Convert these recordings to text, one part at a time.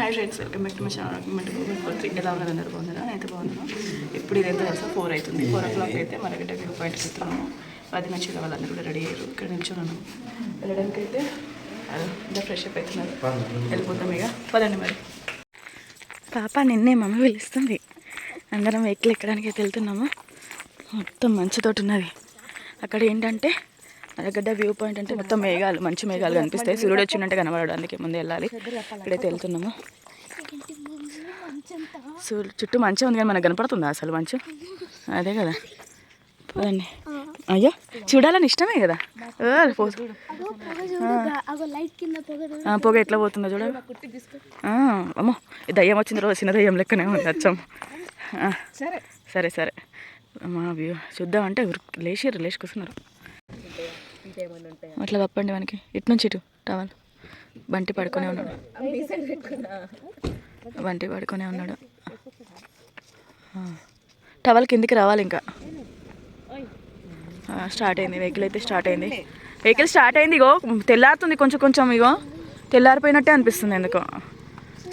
Hi friends welcome back to my channel నేను త్రీ ఎలా ఉన్నారు అందరూ బాగున్నారా అయితే బాగున్నాను ఇప్పుడు ఇదైతే తెలుసా ఫోర్ అవుతుంది. ఫోర్ ఓ క్లాక్ అయితే మరగడ్డ వ్యూ పాయింట్కి వెళ్తున్నాము పది మంచిగా వాళ్ళందరూ కూడా రెడీ అయ్యారు. ఇక్కడ నిల్చున్నాను వెళ్ళడానికి అయితే ఇంకా ఫ్రెష్ అప్ అవుతున్నారు. వెళ్ళిపోతాం ఇక. పదండి మరి. పాప నిన్నే మమ్మీ పిలుస్తుంది. అందరం వెహికల్ ఎక్కడానికి అయితే వెళ్తున్నాము. మొత్తం మంచుతోటి ఉన్నది. అక్కడ ఏంటంటే అరగడ్డ వ్యూ పాయింట్ అంటే మొత్తం మేఘాలు మంచి మేఘాలు కనిపిస్తాయి. సూర్యుడు వచ్చిందంటే కనబడడు అందుకే ముందే వెళ్ళాలి. ఇక్కడైతే వెళ్తున్నాము. సూర్యుడు చుట్టూ మంచిగా ఉంది కానీ మనకు కనపడుతుందా అసలు మంచు? అదే కదా. పోదండి. అయ్యో చూడాలని ఇష్టమే కదా. పొగ ఎట్లా పోతుందో చూడ. అమ్మో దయ్యం వచ్చింది రోజు చిన్న దయ్యం లెక్కనే ఉంది అచ్చం. సరే. సరే మా వ్యూ చూద్దామంటే లేచిర్రు లేచి కూర్చున్నారు. అట్లా తప్పండి మనకి. ఇటు నుంచి ఇటు టవల్? బంటి పడుకునే ఉన్నాడు. బంటి పడుకునే ఉన్నాడు. టవల్ కిందికి రావాలి ఇంకా. స్టార్ట్ అయింది. వెహికల్ అయితే స్టార్ట్ అయింది. వెహికల్ స్టార్ట్ అయింది ఇగో. తెల్లారుతుంది కొంచెం కొంచెం ఇగో. తెల్లారిపోయినట్టే అనిపిస్తుంది ఎందుకో.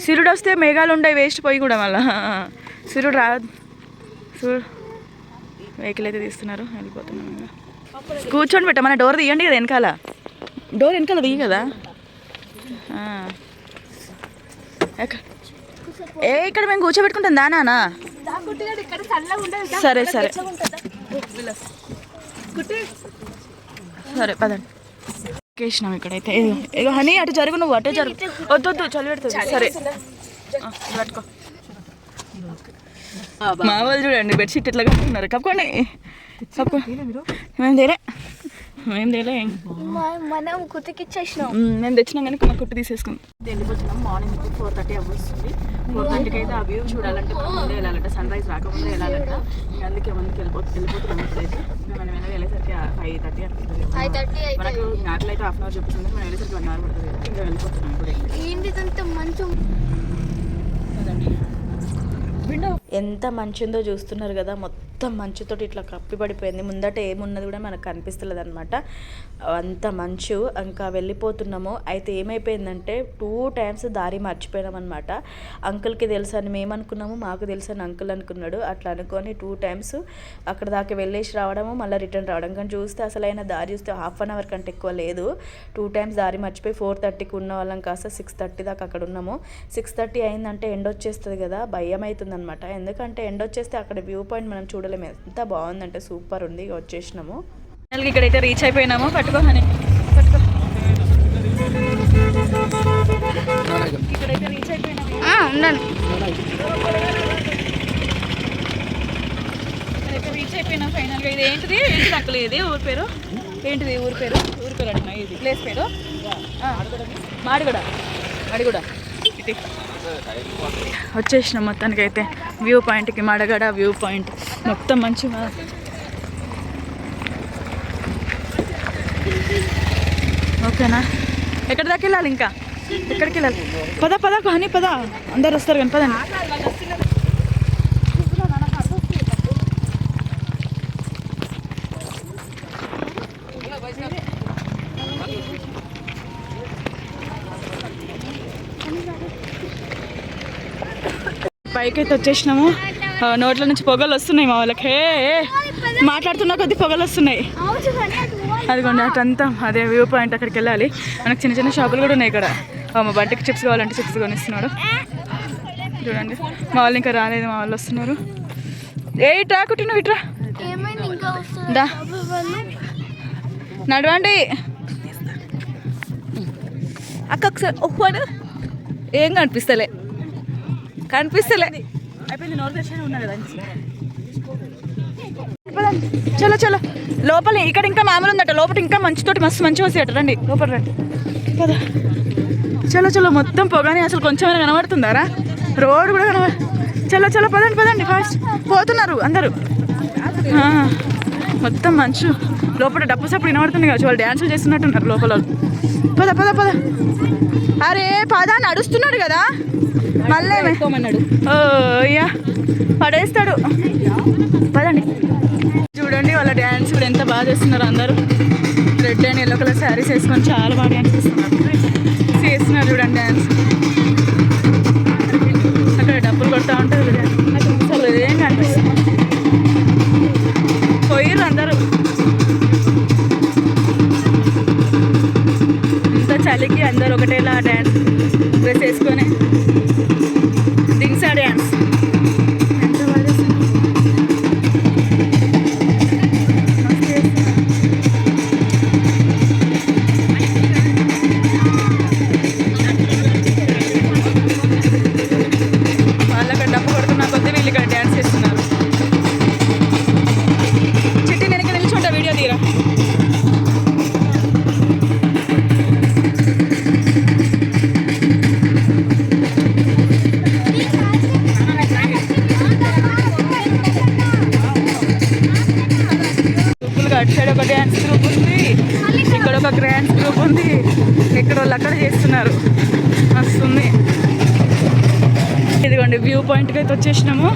సిరుడు వస్తే మేఘాలు ఉండే వేస్ట్ పోయి కూడా మళ్ళా. సిరుడు రా సూర్యుడు వెహికల్ అయితే తీస్తున్నారు. వెళ్ళిపోతున్నాం ఇంకా కూర్చోండి పెట్ట మన డోర్ తీయండి కదా వెనకాల. డోర్ వెనకాల తీయ కదా. ఏ ఇక్కడ మేము కూర్చోబెట్టుకుంటాం దానా ఇక్కడ సరే సరే. సరే పదండి. ఎక్కేసినాం ఇక్కడైతే. హనీ అటు జరుగు నువ్వు అటే జరుగు. వద్దు వద్దు చలి పెడుతుంది. సరే. ఆ, పట్టుకో మా వాళ్ళు చూడండి బెడ్షీట్ ఇట్లా కట్టుకున్నారు? కప్పుకోండి. కప్పుకో మేము తేలే. మేము తేలే. మనం కుతికిచ్చేసినాం మ్మ్, మేము తెచ్చినాం కానీ మా కుట్టు తీసేసుకుందాం వెళ్ళిపోతున్నాం మార్నింగ్ ఫోర్ థర్టీ అవ్వస్తుంది. ఫోర్ థర్టీకి అయితే ఆ వ్యూ చూడాలంటే మనం ముందే వెళ్ళాలంట. సన్ రైజ్ రాకముందే వెళ్ళాలంట. అందుకే ముందుకు వెళ్ళిపో వెళ్ళిపోతున్నాం ఇప్పుడైతే. మనం వెళ్ళి వెళ్ళేసరికి ఫైవ్ థర్టీ అనిపిస్తుంది ఫైవ్ థర్టీ మనకు నాట్లు అయితే హాఫ్ అన్ అవర్ చూపిస్తుంది. మనం వెళ్ళేసరికి వన్ అవర్ పడుతుంది. ఇంకా వెళ్ళిపోతున్నాం ఇప్పుడు. ఏంటిదంత మంచం? ఎంత మంచి ఉందో చూస్తున్నారు కదా మొత్తం మంచుతోటి ఇట్లా కప్పి పడిపోయింది ముందట ఏమున్నది కూడా మనకు కనిపిస్తలేదు అనమాట అంత మంచు ఇంకా వెళ్ళిపోతున్నాము. అయితే ఏమైపోయిందంటే టూ టైమ్స్ దారి మర్చిపోయినామన్నమాట. అంకుల్కి తెలుసు అని మేము అనుకున్నాము మాకు తెలుసు అని అంకుల్ అనుకున్నాడు. అట్లా అనుకొని టూ టైమ్స్ అక్కడ దాకా వెళ్ళేసి రావడము మళ్ళీ రిటర్న్ రావడం. కానీ చూస్తే అసలైన దారి చూస్తే హాఫ్ అన్ అవర్ కంటే ఎక్కువ లేదు. టూ టైమ్స్ దారి మర్చిపోయి ఫోర్ థర్టీకి ఉన్న వాళ్ళం కాస్త సిక్స్ థర్టీ దాకా అక్కడ ఉన్నాము. సిక్స్ థర్టీ అయిందంటే ఎండ వచ్చేస్తుంది కదా భయం అవుతుంది అనమాట ఎందుకంటే ఎండ వచ్చేస్తే అక్కడ వ్యూ పాయింట్ మనం చూడలేము. ఎంత బాగుందంటే సూపర్ ఉంది. ఇక వచ్చేసినాము ఇక్కడైతే రీచ్ అయిపోయినాము. పట్టుకో అని పట్టుకో. ఇక్కడైతే రీచ్ అయిపోయినాము. ఉండండి. ఇక్కడైతే రీచ్ అయిపోయినాం ఫైనల్గా ఇది ఏంటిది? ఏంటిది అక్కలు ఇది? ఊరి పేరు? ఏంటిది? ఊరి పేరు? ఊరి పేరు అంటున్నా ఇది. ప్లేస్ పేరు? ఆ, మాడిగూడ. మాడిగూడ. ఇటు. వచ్చేసినాం మొత్తానికి అయితే వ్యూ పాయింట్కి మడగడ వ్యూ పాయింట్ మొత్తం మంచిగా ఓకేనా? ఎక్కడి దాకా వెళ్ళాలి ఇంకా? ఎక్కడికి వెళ్ళాలి? పద పద కానీ పద. అందరు వస్తారు కానీ పదండి. పైకి అయితే వచ్చేసినాము నోట్ల నుంచి పొగలు వస్తున్నాయి మా వాళ్ళకి. మాట్లాడుతున్న కొద్ది పొగలు వస్తున్నాయి. అదిగోండి అటంతా అదే వ్యూ పాయింట్ అక్కడికి వెళ్ళాలి. మనకు చిన్న చిన్న షాపులు కూడా ఉన్నాయి ఇక్కడ. మా బంటికి చిప్స్ కావాలంటే చిప్స్ కొనిస్తున్నాడు. చూడండి మా వాళ్ళు ఇంకా రాలేదు మా వాళ్ళు వస్తున్నారు. ఏ ఇట్రా కుట్టిన ఇట్రా దా. నడవండి. అక్క ఒకసారి ఒక్కడు ఏం కనిపిస్తలే. కనిపిస్తలే. కదా. చలో చలో. లోపల ఇక్కడ ఇంకా మామూలు ఉందట లోపల ఇంకా మంచితోటి మస్తు మంచి వస్తాయట. రండి లోపల రండి. పద. చలో చలో. మొత్తం పొగని అసలు కొంచెం కనబడుతుందారా? రోడ్ కూడా కనబడ చలో చలో. పదండి పదండి. ఫాస్ట్. పోతున్నారు అందరూ. మొత్తం మంచు. లోపల డబ్బు సప్పుడు వినబడుతుంది కదా వాళ్ళు డ్యాన్సులు చేస్తున్నట్టున్నారు లోపల వాళ్ళు. పద పద పద. అరే పద నడుస్తున్నాడు కదా. మళ్ళీ ఓ అయ్యా పడేస్తాడు. పదండి. చూడండి వాళ్ళ డ్యాన్స్ కూడా ఎంత బాగా చేస్తున్నారు అందరూ. Red and yellow colour saris వేసుకొని చాలా బాగా డ్యాన్స్ చేస్తున్నారు చేస్తున్నారు చూడండి డ్యాన్స్ rocket అటు సైడ్ ఒక డ్యాన్స్ గ్రూప్ ఉంది. ఇక్కడ ఒక డ్యాన్స్ గ్రూప్ ఉంది. ఇక్కడ వాళ్ళు అక్కడ చేస్తున్నారు. వస్తుంది ఇదిగోండి వ్యూ పాయింట్కి అయితే వచ్చేసినాము.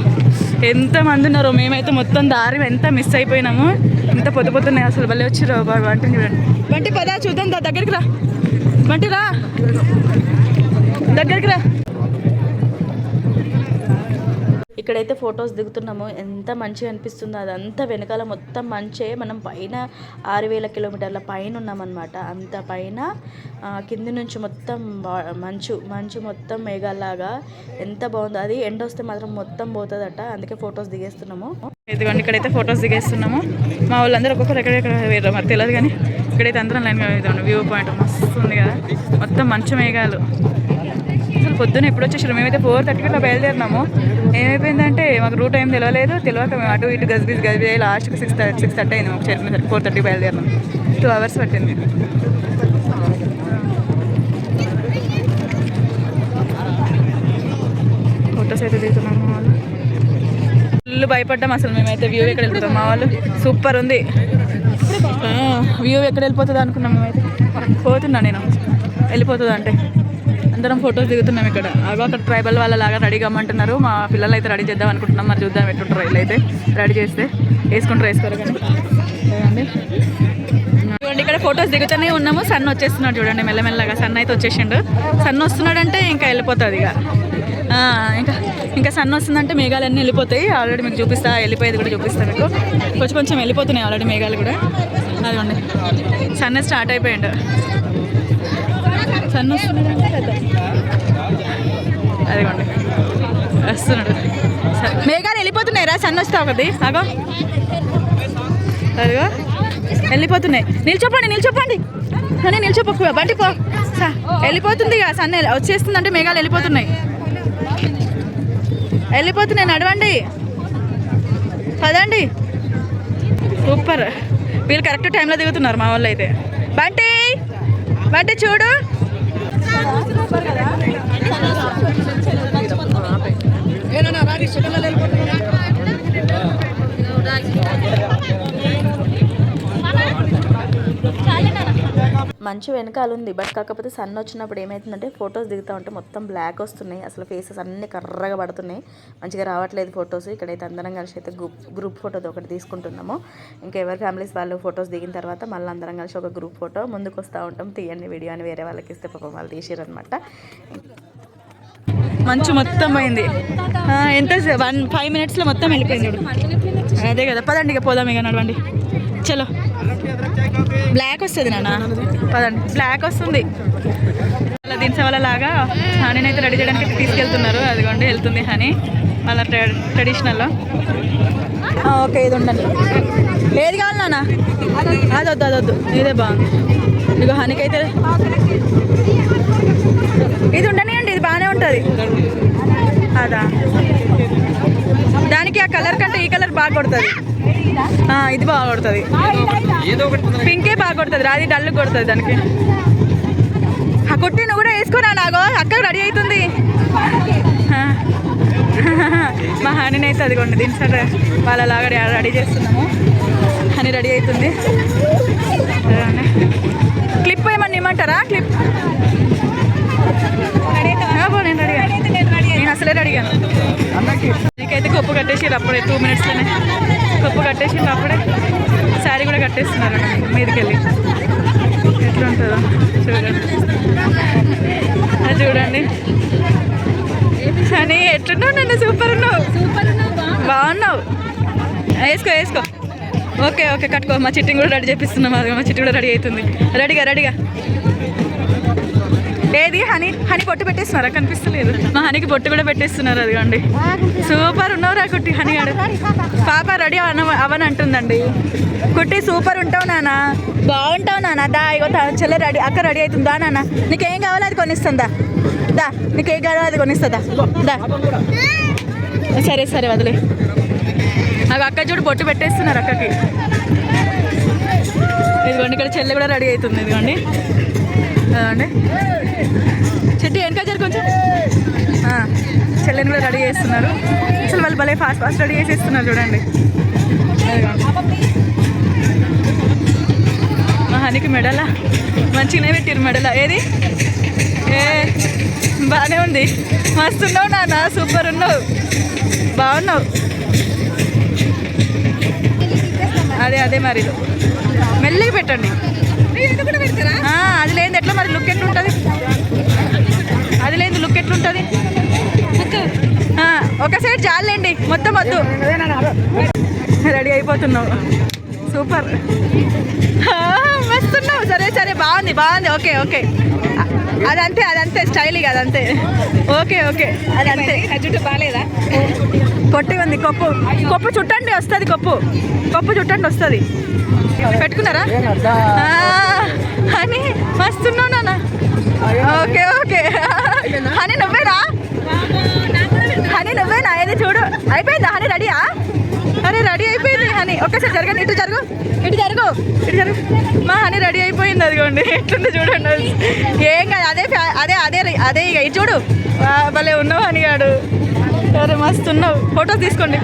ఎంత మంది ఉన్నారో మేమైతే మొత్తం దారి ఎంత మిస్ అయిపోయినాము. ఎంత పొద్దు పొద్దున్నాయి అసలు భలే వచ్చారు బాగా వంట చూడండి. బంటి పదా చూద్దాం దా దగ్గరికి రా. బంటి రా. దగ్గరికి రా. ఇక్కడైతే ఫొటోస్ దిగుతున్నాము. ఎంత మంచిగా అనిపిస్తుందో అదంతా వెనకాల మొత్తం మంచే. మనం పైన ఆరు వేల కిలోమీటర్ల పైన ఉన్నామన్నమాట. అంత పైన కింది నుంచి మొత్తం మంచు మంచు మొత్తం మేఘాలాగా ఎంత బాగుందో. అది ఎండ వస్తే మాత్రం మొత్తం పోతుందట. అందుకే ఫొటోస్ దిగేస్తున్నాము. ఇదిగోండి ఇక్కడైతే ఫొటోస్ దిగేస్తున్నాము. మా వాళ్ళందరూ ఒక్కొక్కరు ఎక్కడెక్కడ వేరు మరి తెలియదు కానీ ఇక్కడైతే అందరం లైన్ ఇదిగోండి వ్యూ పాయింట్ మస్తు ఉంది కదా. మొత్తం మంచు మేఘాలు. పొద్దున పొద్దున్న ఎప్పుడు వచ్చేసారు? మేమైతే ఫోర్ థర్టీకి అట్లా బయలుదేరినాము. ఏమైపోయిందంటే మాకు రూట్ ఏం తెలియలేదు తెలియక మేము అటు ఇటు గజ్ గజ్ అయ్యి లాస్ట్కి సిక్స్ థర్టీ సిక్స్ థర్టీ అయింది మాకు. చేరుకునేసరికి ఫోర్ థర్టీ బయలుదేరినాం. టూ అవర్స్ పట్టింది ఫొటోస్ అయితే దిగుతున్నాము మా వాళ్ళు. ఫుల్ భయపడ్డాం అసలు మేమైతే వ్యూ ఎక్కడ వెళ్ళిపోతాం మా వాళ్ళు. సూపర్ ఉంది. వ్యూ ఎక్కడ వెళ్ళిపోతుంది అనుకున్నాం మేమైతే. పోతున్నా నేను. వెళ్ళిపోతుంది అంటే అందరం ఫొటోస్ దిగుతున్నాం ఇక్కడ. అగో అక్కడ ట్రైబల్ వాళ్ళ లాగా రెడీ కమ్మంటున్నారు మా పిల్లలు అయితే రెడీ చేద్దాం అనుకుంటున్నాం. మరి చూద్దాం ఎట్లుంటారు వీళ్ళు అయితే. రెడీ చేస్తే వేసుకుంటారు వేసుకోరు కానీ. చూడండి. ఇక్కడ ఫొటోస్ దిగుతూనే ఉన్నాము. సన్ వచ్చేస్తున్నాడు చూడండి మెల్లమెల్లగా. సన్ అయితే వచ్చేసిండు. సన్ వస్తున్నాడంటే ఇంకా వెళ్ళిపోతుంది ఇక. ఇంకా ఇంకా సన్ వస్తుందంటే మేఘాలు అన్నీ వెళ్ళిపోతాయి. ఆల్రెడీ మీకు చూపిస్తా వెళ్ళిపోయేది కూడా చూపిస్తా మీకు. కొంచెం కొంచెం వెళ్ళిపోతున్నాయి ఆల్రెడీ మేఘాలు కూడా. అదిగోండి. Sun start అయిపోయిండు. సన్ అదిగోండి వస్తున్నాడు సరే. మేఘాలు వెళ్ళిపోతున్నాయిరా సన్ వస్తా ఒకటి. అగో అదిగో. వెళ్ళిపోతున్నాయి. నిల్చోపండి నిల్చోపండి. కానీ నిల్చోపో బండి పో. వెళ్ళిపోతుంది ఇక సన్ వచ్చేస్తుంది అంటే మేఘాలు వెళ్ళిపోతున్నాయి. వెళ్ళిపోతున్నాయి నడవండి. పదండి. సూపర్. వీళ్ళు కరెక్ట్ టైంలో దిగుతున్నారు మా వాళ్ళు అయితే బంటి! బంటి చూడు. ఏనా రాగి చికెన్ వెళ్ళిపోతున్నా మంచు వెనకాల ఉంది బట్ కాకపోతే సన్ వచ్చినప్పుడు ఏమవుతుందంటే ఫొటోస్ దిగుతూ ఉంటే మొత్తం బ్లాక్ వస్తున్నాయి. అసలు ఫేసెస్ అన్నీ కర్రగా పడుతున్నాయి. మంచిగా రావట్లేదు ఫొటోస్. ఇక్కడైతే అందరం కలిసి అయితే గ్రూప్ గ్రూప్ ఫోటోది ఒకటి తీసుకుంటున్నాము. ఇంకా ఎవరి ఫ్యామిలీస్ వాళ్ళు ఫొటోస్ దిగిన తర్వాత మళ్ళీ అందరం కలిసి ఒక గ్రూప్ ఫోటో ముందుకు వస్తూ ఉంటాం. తీయండి వీడియో అని వేరే వాళ్ళకి ఇస్తే పాపం వాళ్ళు తీసిరనమాట మంచు మొత్తం పోయింది. ఎంత వన్ ఫైవ్ మినిట్స్లో మొత్తం వెళ్ళిపోయింది అదే కదా. పదండి ఇక పోదాం ఇక నడవండి. చలో. బ్లాక్ వస్తుంది నాన్న. పదండి. బ్లాక్ వస్తుంది. అలా దించే వాళ్ళ లాగా హనీని అయితే రెడీ చేయడానికి తీసుకెళ్తున్నారు. అదిగోండి వెళ్తుంది హనీ. వాళ్ళ ట్రె- ట్రెడిషనల్లో. ఓకే ఇది ఉండండి. ఏది కావాలి నాన్న? అది వద్దు అది వద్దు ఇదే బాగుంది. ఇదిగో హనీకి అయితే ఇది ఉండనియండి ఇది బాగానే ఉంటుంది. అదా? దానికి ఆ కలర్ కంటే ఈ కలర్ బాగా కొడుతుంది. ఇది బాగా కొడుతుంది. పింకే బాగా కొడుతుంది. రాది డల్ కొడుతుంది దానికి. ఆ కొట్టి నువ్వు కూడా వేసుకోరా నాగో? అక్క రెడీ అవుతుంది. మా హనీని అయితే అదిగోండి దీని సరే వాళ్ళలాగా రెడీ చేస్తున్నాము. హనీ రెడీ అవుతుంది. కట్టేసి అప్పుడే టూ మినిట్స్లోనే కొప్పు కట్టేసి అప్పుడే. శారీ కూడా కట్టేస్తున్నారు మీదకి వెళ్ళి ఎట్లుంటుందో చూడండి. అది చూడండి. అని ఎట్లున్నావు నన్ను? సూపర్ ఉన్నావు. బాగున్నావు. వేసుకో వేసుకో. ఓకే ఓకే కట్టుకో. మా చిట్టిని కూడా రెడీ చేపిస్తున్నాం. అది మా చిట్టి కూడా రెడీ అవుతుంది. రెడీగా రెడీగా. ఏది? హనీ? హనీ పొట్టు పెట్టేస్తున్నారా? కనిపిస్తలేదు. మా హనీకి బొట్టు కూడా పెట్టేస్తున్నారు అదిగోండి. సూపర్ ఉన్నావురా కుట్టి హనీ గారు పాప రెడీ అవ అవని అంటుందండి. కుట్టి సూపర్ ఉంటావు నానా. బాగుంటావు నానా. దా ఇగో చెల్లె రెడీ అక్క రెడీ అవుతుందా. నాన్న నీకేం కావాలో అది కొనిస్తుందా దా. నీకేం కావాలో అది కొనిస్తుందా దా. సరే సరే వదిలే. నాకు అక్క చూడు బొట్టు పెట్టేస్తున్నారు అక్కకి. ఇదిగోండి ఇక్కడ చెల్లె కూడా రెడీ అవుతుంది ఇదిగోండి. అదండి. చెట్టు వెనక జరు కొంచెం. చెల్లెని కూడా రెడీ చేస్తున్నారు. అసలు వాళ్ళు భలే ఫాస్ట్ ఫాస్ట్ రెడీ చేసేస్తున్నారు చూడండి. అదిగోండి. మా మెడల. మంచిగానే పెట్టారు మెడల. ఏది? ఏ బాగానే ఉంది. మస్తు ఉన్నావు నాన్న సూపర్ ఉన్నావు. బాగున్నావు. అదే అదే మరి. మెల్లగా పెట్టండి. అది లేదు ఎట్లా మరి? లుక్ ఎట్లుంటుంది? అది లేదు లుక్ ఎట్లుంటుంది? ఒక సైడ్ చాలండి మొత్తం వద్దు. రెడీ అయిపోతున్నావు. సూపర్. ఆ, మస్తున్నావు. సరే సరే బాగుంది బాగుంది. Okay okay. అదంతే అదంతే స్టైల్గా అదంతే. ఓకే ఓకే అదంతే. జుట్టు బాగాలేదా పొట్టి ఉంది కొప్పు. కొప్పు చుట్టండి వస్తుంది కొప్పు. కొప్పు చుట్టండి వస్తుంది. పెట్టుకున్నారా? అని మస్తున్నావు నాన్న. Okay okay. అని నువ్వేనా? హనీ నువ్వేనా? ఏది చూడు. అయిపోయిందా? హనీ రెడీయా? ఒక్కసారి జరగండి ఇటు జరుగు. ఇటు జరుగు. ఇటు జరుగు. మా హనీ రెడీ అయిపోయింది అదిగోండి. ఎట్లుంది చూడండి ఏం కాదు అదే ఫ్యా- అదే అదే అదే ఇక. ఇది చూడు. భలే ఉన్నావు హనీ గాడు. సరే మస్తు ఉన్నావు. ఫోటోస్ తీసుకోండి.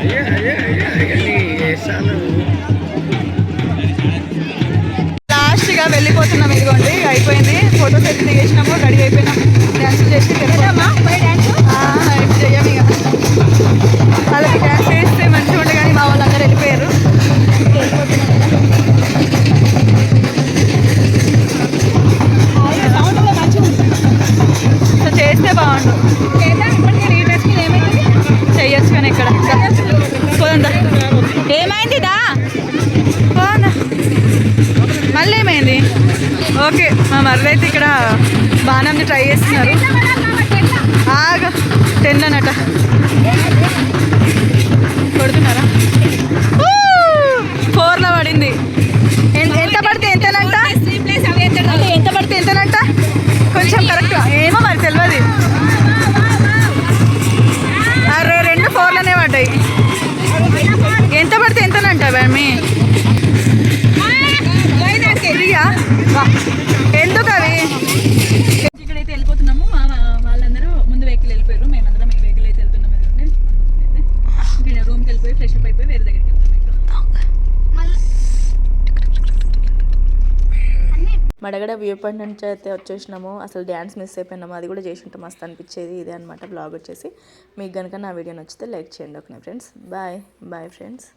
అయ్యే అయ్యే అయ్యే అయ్యే వేసాను లాస్ట్గా వెళ్ళిపోతున్నాం ఇదిగోండి. అయిపోయింది. ఫోటోస్ అయితే దిగేసినాము రెడీ అయిపోయినాం. డ్యాన్స్ చేసి వెళ్ళిపోతామా పోదా ఏమైంది దా? పోదా మళ్ళీ ఏమైంది ఓకే మా మర్రైతే ఇక్కడ బాణంని ట్రై చేస్తున్నారు. ఆగ టెన్ అనట కొడుతున్నారా ఫోర్లో పడింది. ఎంతనంట మీ ఫ్రీయా వా. ఎందుకు అవి ఇక్కడైతే వెళ్ళిపోతున్నాము వాళ్ళందరూ ముందు వెహికల్ వెళ్ళిపోయారు. మేమందరం ఈ వెహికల్ అయితే వెళ్తున్నాం ఎందుకంటే ఇక్కడ రూమ్కి వెళ్ళిపోయి ఫ్రెష్ అప్ అయిపోయి వేరే దగ్గరికి మడగడ వ్యూ పాయింట్ నుంచి అయితే వచ్చేసినాము. అసలు డ్యాన్స్ మిస్ అయిపోయినాము. అది కూడా చేసి ఉంటే. మస్తు అనిపించేది ఇదే అనమాట బ్లాగ్ వచ్చేసి. మీకు కనుక నా వీడియో నచ్చితే లైక్ చేయండి. Okay friends. Bye. Bye friends.